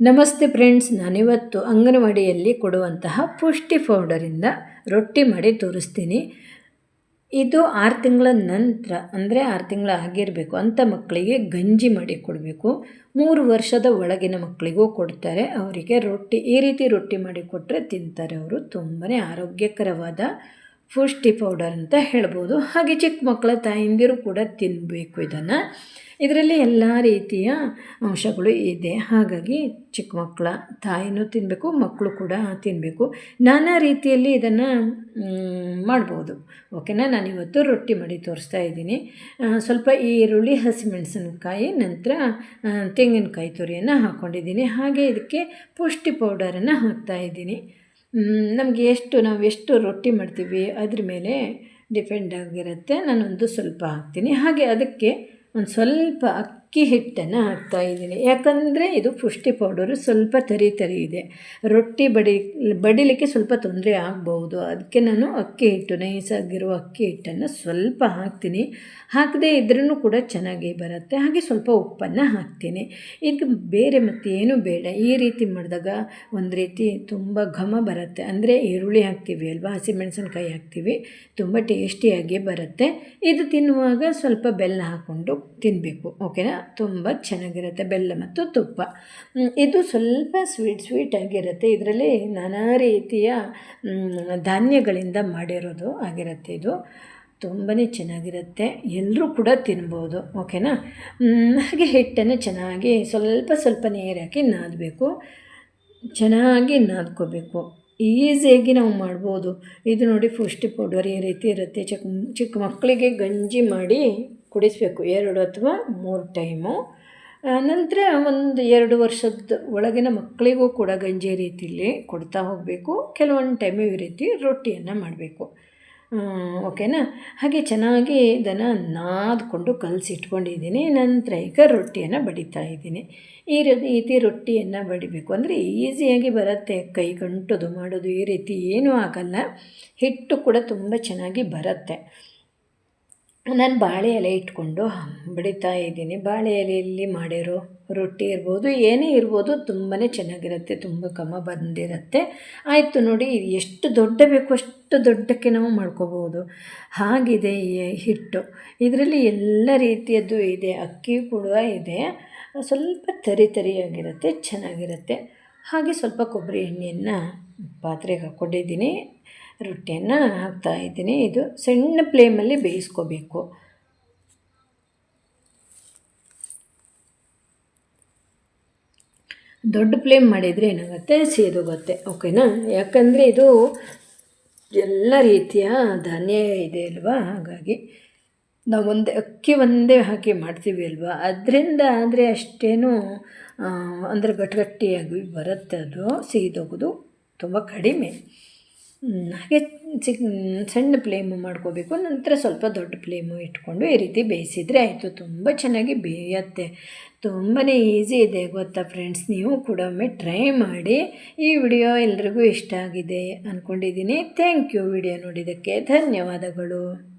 ನಮಸ್ತೆ ಫ್ರೆಂಡ್ಸ್, ನಾನಿವತ್ತು ಅಂಗನವಾಡಿಯಲ್ಲಿ ಕೊಡುವಂತಹ ಪುಷ್ಟಿ ಪೌಡರಿಂದ ರೊಟ್ಟಿ ಮಾಡಿ ತೋರಿಸ್ತೀನಿ. ಇದು ಆರು ತಿಂಗಳ ನಂತರ, ಅಂದರೆ ಆರು ತಿಂಗಳ ಆಗಿರಬೇಕು ಅಂಥ ಮಕ್ಕಳಿಗೆ ಗಂಜಿ ಮಾಡಿ ಕೊಡಬೇಕು. ಮೂರು ವರ್ಷದ ಒಳಗಿನ ಮಕ್ಕಳಿಗೂ ಕೊಡ್ತಾರೆ. ಅವರಿಗೆ ರೊಟ್ಟಿ, ಈ ರೀತಿ ರೊಟ್ಟಿ ಮಾಡಿ ಕೊಟ್ಟರೆ ತಿಂತಾರೆ ಅವರು. ತುಂಬಾ ಆರೋಗ್ಯಕರವಾದ ಪುಷ್ಟಿ ಪೌಡರ್ ಅಂತ ಹೇಳ್ಬೋದು. ಹಾಗೆ ಚಿಕ್ಕ ಮಕ್ಕಳ ತಾಯಂದಿರು ಕೂಡ ತಿನ್ನಬೇಕು ಇದನ್ನು. ಇದರಲ್ಲಿ ಎಲ್ಲ ರೀತಿಯ ಅಂಶಗಳು ಇದೆ. ಹಾಗಾಗಿ ಚಿಕ್ಕ ಮಕ್ಕಳ ತಾಯಿನೂ ತಿನ್ನಬೇಕು ಮಕ್ಕಳು ಕೂಡ ತಿನ್ನಬೇಕು ನಾನಾ ರೀತಿಯಲ್ಲಿ ಇದನ್ನು ಮಾಡ್ಬೋದು. ಓಕೆನಾ? ನಾನು ಇವತ್ತು ರೊಟ್ಟಿ ಮಾಡಿ ತೋರಿಸ್ತಾ ಇದ್ದೀನಿ. ಸ್ವಲ್ಪ ಈರುಳ್ಳಿ, ಹಸಿಮೆಣಸಿನಕಾಯಿ, ನಂತರ ತೆಂಗಿನಕಾಯಿ ತುರಿಯನ್ನು ಹಾಕ್ಕೊಂಡಿದ್ದೀನಿ ಹಾಗೆ ಇದಕ್ಕೆ ಪುಷ್ಟಿ ಪೌಡರನ್ನು ಹಾಕ್ತಾಯಿದ್ದೀನಿ ನಮಗೆ ಎಷ್ಟು, ನಾವು ಎಷ್ಟು ರೊಟ್ಟಿ ಮಾಡ್ತೀವಿ ಅದ್ರ ಮೇಲೆ ಡಿಪೆಂಡ್ ಆಗಿರುತ್ತೆ. ನಾನೊಂದು ಸ್ವಲ್ಪ ಹಾಕ್ತೀನಿ. ಹಾಗೆ ಅದಕ್ಕೆ ಒಂದು ಸ್ವಲ್ಪ ಅಕ್ಕಿ ಹಿಟ್ಟನ್ನು ಹಾಕ್ತಾ ಇದ್ದೀನಿ. ಯಾಕಂದರೆ ಇದು ಪುಷ್ಟಿ ಪೌಡರು, ಸ್ವಲ್ಪ ತರಿ ತರಿ ಇದೆ. ರೊಟ್ಟಿ ಬಡಿ, ಬಡಿಲಿಕ್ಕೆ ಸ್ವಲ್ಪ ತೊಂದರೆ ಆಗ್ಬೋದು ಅದಕ್ಕೆ ನಾನು ಅಕ್ಕಿ ಹಿಟ್ಟು, ನೈಸಾಗಿರುವ ಅಕ್ಕಿ ಹಿಟ್ಟನ್ನು ಸ್ವಲ್ಪ ಹಾಕ್ತೀನಿ. ಹಾಕದೇ ಇದ್ರೂ ಕೂಡ ಚೆನ್ನಾಗಿ ಬರುತ್ತೆ. ಹಾಗೆ ಸ್ವಲ್ಪ ಉಪ್ಪನ್ನು ಹಾಕ್ತೀನಿ. ಈಗ ಬೇರೆ ಮತ್ತೆ ಏನೂ ಬೇಡ. ಈ ರೀತಿ ಮಾಡಿದಾಗ ಒಂದು ರೀತಿ ತುಂಬ ಘಮ ಬರುತ್ತೆ. ಅಂದರೆ ಈರುಳ್ಳಿ ಹಾಕ್ತೀವಿ ಅಲ್ವಾ? ಹಸಿಮೆಣಸಿನ್ಕಾಯಿ ಹಾಕ್ತೀವಿ. ತುಂಬ ಟೇಸ್ಟಿಯಾಗಿ ಬರುತ್ತೆ. ಇದು ತಿನ್ನುವಾಗ ಸ್ವಲ್ಪ ಬೆಲ್ಲ ಹಾಕ್ಕೊಂಡು ತಿನ್ನಬೇಕು ಓಕೆನಾ? ತುಂಬ ಚೆನ್ನಾಗಿರುತ್ತೆ, ಬೆಲ್ಲ ಮತ್ತು ತುಪ್ಪ. ಇದು ಸ್ವಲ್ಪ ಸ್ವೀಟ್ ಆಗಿರುತ್ತೆ. ಇದರಲ್ಲಿ ನಾನಾ ರೀತಿಯ ಧಾನ್ಯಗಳಿಂದ ಮಾಡಿರೋದು ಆಗಿರುತ್ತೆ ಇದು. ತುಂಬಾ ಚೆನ್ನಾಗಿರುತ್ತೆ. ಎಲ್ಲರೂ ಕೂಡ ತಿನ್ಬೋದು, ಓಕೆನಾ? ಹಾಗೆ ಹಿಟ್ಟನ್ನು ಚೆನ್ನಾಗಿ ಸ್ವಲ್ಪ ಸ್ವಲ್ಪ ನೀರು ನಾದಬೇಕು. ಚೆನ್ನಾಗಿ ನಾದ್ಕೋಬೇಕು. ಈಸಿಯಾಗಿ ನಾವು ಮಾಡ್ಬೋದು. ಇದು ನೋಡಿ ಪುಷ್ಟಿ ಪೌಡರ್ ಈ ರೀತಿ ಇರುತ್ತೆ. ಚಿಕ್ಕ ಚಿಕ್ಕ ಮಕ್ಕಳಿಗೆ ಗಂಜಿ ಮಾಡಿ ಕುಡಿಸಬೇಕು, ಎರಡು ಅಥವಾ ಮೂರು ಟೈಮು. ನಂತರ ಒಂದು ಎರಡು ವರ್ಷದ ಒಳಗಿನ ಮಕ್ಕಳಿಗೂ ಕೂಡ ಗಂಜಿ ರೀತಿಯಲ್ಲಿ ಕೊಡ್ತಾ ಹೋಗಬೇಕು. ಕೆಲವೊಂದು ಟೈಮು ಈ ರೀತಿ ರೊಟ್ಟಿಯನ್ನು ಮಾಡಬೇಕು. ಓಕೆನಾ? ಹಾಗೆ ಚೆನ್ನಾಗಿ ಇದನ್ನು ನಾದ್ಕೊಂಡು ಕಲಸಿಟ್ಕೊಂಡಿದ್ದೀನಿ. ನಂತರ ಈಗ ರೊಟ್ಟಿಯನ್ನು ಬಡಿತಾ ಇದ್ದೀನಿ. ಈ ರೀತಿ ರೊಟ್ಟಿಯನ್ನು ಬಡಿಬೇಕು. ಅಂದರೆ ಈಸಿಯಾಗಿ ಬರುತ್ತೆ. ಕೈ ಗಂಟೋದು ಮಾಡೋದು ಈ ರೀತಿ ಏನೂ ಆಗಲ್ಲ. ಹಿಟ್ಟು ಕೂಡ ತುಂಬ ಚೆನ್ನಾಗಿ ಬರುತ್ತೆ. ನಾನು ಬಾಳೆ ಎಲೆ ಇಟ್ಕೊಂಡು ಬಡಿತಾ ಇದ್ದೀನಿ. ಬಾಳೆ ಎಲೆಯಲ್ಲಿ ಮಾಡಿರೋ ರೊಟ್ಟಿ ಇರ್ಬೋದು, ಏನೇ ಇರ್ಬೋದು ತುಂಬಾ ಚೆನ್ನಾಗಿರುತ್ತೆ, ತುಂಬ ಕಮ ಬಂದಿರುತ್ತೆ. ಆಯಿತು ನೋಡಿ, ಎಷ್ಟು ದೊಡ್ಡ ಬೇಕು ಅಷ್ಟು ದೊಡ್ಡಕ್ಕೆ ನಾವು ಮಾಡ್ಕೋಬೋದು. ಹಾಗಿದೆ ಹಿಟ್ಟು. ಇದರಲ್ಲಿ ಎಲ್ಲ ರೀತಿಯದ್ದು ಇದೆ, ಅಕ್ಕಿ ಕೂಡ ಇದೆ. ಸ್ವಲ್ಪ ತರಿ ತರಿಯಾಗಿರುತ್ತೆ, ಚೆನ್ನಾಗಿರುತ್ತೆ. ಹಾಗೆ ಸ್ವಲ್ಪ ಕೊಬ್ಬರಿ ಎಣ್ಣೆಯನ್ನು ಪಾತ್ರೆಗೆ ಹಾಕ್ಕೊಂಡಿದ್ದೀನಿ ರೊಟ್ಟಿಯನ್ನು ಹಾಕ್ತಾ ಇದ್ದೀನಿ. ಇದು ಸಣ್ಣ ಫ್ಲೇಮಲ್ಲಿ ಬೇಯಿಸ್ಕೋಬೇಕು. ದೊಡ್ಡ ಫ್ಲೇಮ್ ಮಾಡಿದರೆ ಏನಾಗುತ್ತೆ? ಸೇದೋಗುತ್ತೆ. ಓಕೆನಾ ಯಾಕಂದರೆ ಇದು ಎಲ್ಲ ರೀತಿಯ ಧಾನ್ಯ ಇದೆ ಅಲ್ವಾ? ಹಾಗಾಗಿ ನಾವು ಒಂದೇ ಅಕ್ಕಿ ಒಂದೇ ಹಾಕಿ ಮಾಡ್ತೀವಿ ಅಲ್ವಾ? ಅದರಿಂದ ಆದರೆ ಅಷ್ಟೇನು ಅಂದರೆ ಗಟ್ಟಿಗಟ್ಟಿಯಾಗಿ ಬರುತ್ತೆ ಅದು. ಸೀದೋಗೋದು ತುಂಬ ಕಡಿಮೆ. ಹಾಗೆ ಚಿಕ್, ಸಣ್ಣ ಫ್ಲೇಮು ಮಾಡ್ಕೋಬೇಕು. ನಂತರ ಸ್ವಲ್ಪ ದೊಡ್ಡ ಫ್ಲೇಮು ಇಟ್ಕೊಂಡು ಈ ರೀತಿ ಬೇಯಿಸಿದರೆ ಆಯಿತು. ತುಂಬ ಚೆನ್ನಾಗಿ ಬೇಯುತ್ತೆ. ತುಂಬಾ ಈಸಿ ಇದೆ ಗೊತ್ತಾ ಫ್ರೆಂಡ್ಸ್ ನೀವು ಕೂಡ ಒಮ್ಮೆ ಟ್ರೈ ಮಾಡಿ. ಈ ವಿಡಿಯೋ ಎಲ್ರಿಗೂ ಇಷ್ಟ ಆಗಿದೆ ಅಂದ್ಕೊಂಡಿದ್ದೀನಿ ಥ್ಯಾಂಕ್ ಯು ವಿಡಿಯೋ ನೋಡಿದ್ದಕ್ಕೆ. ಧನ್ಯವಾದಗಳು.